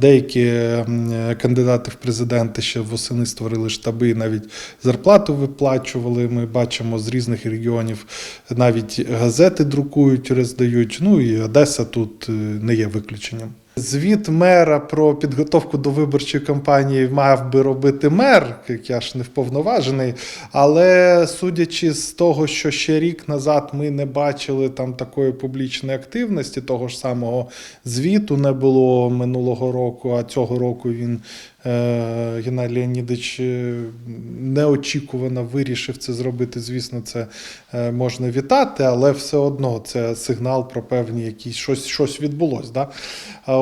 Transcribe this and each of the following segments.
Деякі кандидати в президенти ще восени створили штаби, навіть зарплату виплачували. Ми бачимо з різних регіонів навіть газети друкують, роздають. Ну і Одеса тут е, не є виключенням. Звіт мера про підготовку до виборчої кампанії мав би робити мер, як я ж не вповноважений. Але судячи з того, що ще рік назад ми не бачили там такої публічної активності, того ж самого звіту не було минулого року, а цього року він е, Геннадій Леонідович е, неочікувано вирішив це зробити. Звісно, це е, можна вітати, але все одно це сигнал про певні якісь щось, щось відбулось. Да?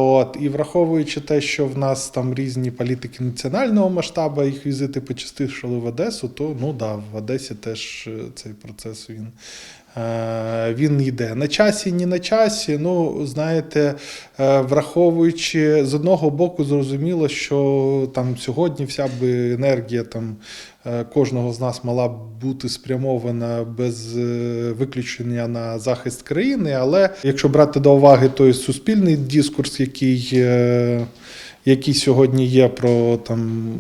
От, і враховуючи те, що в нас там різні політики національного масштабу, їх візити почастішали в Одесу, то ну да, в Одесі теж е, цей процес він. е, Він йде на часі, ні на часі. Ну, знаєте, е, враховуючи з одного боку, зрозуміло, що там сьогодні вся би енергія там кожного з нас мала б бути спрямована без виключення на захист країни. Але якщо брати до уваги той суспільний дискурс, який. Е, який сьогодні є про там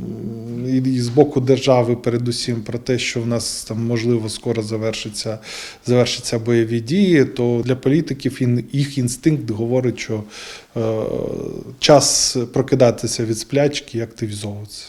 і з боку держави, передусім про те, що в нас там можливо скоро завершиться, завершиться бойові дії, то для політиків їх інстинкт говорить, що е, час прокидатися від сплячки і активізовуватися.